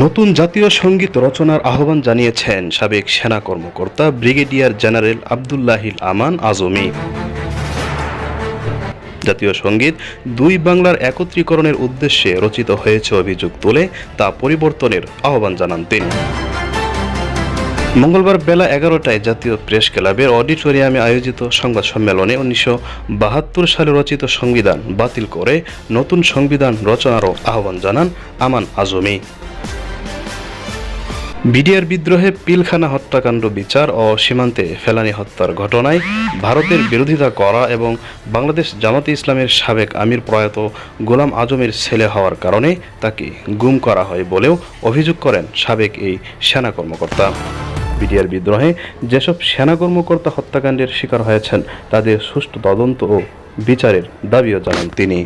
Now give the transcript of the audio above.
নতুন জাতীয় সংগীত রচনার আহ্বান জানিয়েছেন সাবেক সেনা কর্মকর্তা ব্রিগেডিয়ার জেনারেল আবদুল্লাহিল আমান আজমি। জাতীয় সংগীত দুই বাংলার একত্রীকরণের উদ্দেশ্যে রচিত হয়েছে অভিযোগ তুলে, তা পরিবর্তনের আহ্বান জানান তিনি। মঙ্গলবার বেলা এগারোটায় জাতীয় প্রেস ক্লাবের অডিটোরিয়ামে আয়োজিত সংবাদ সম্মেলনে উনিশশো বাহাত্তর সালে রচিত সংবিধান বাতিল করে নতুন সংবিধান রচনারও আহ্বান জানান আমান আজমি। বিডিআর বিদ্রোহে পিলখানা হত্যাকাণ্ড, বিচার ও সীমান্তে ফেলানি হত্যার ঘটনায় ভারতের বিরোধিতা করা এবং বাংলাদেশ জামাতে ইসলামের সাবেক আমির প্রয়াত গোলাম আজমের ছেলে হওয়ার কারণে তাকে গুম করা হয় বলেও অভিযোগ করেন সাবেক এই সেনা কর্মকর্তা। বিডিআর বিদ্রোহে যেসব সেনা কর্মকর্তা হত্যাকাণ্ডের শিকার হয়েছেন, তাদের সুষ্ঠু তদন্ত ও বিচারের দাবিও জানান তিনি।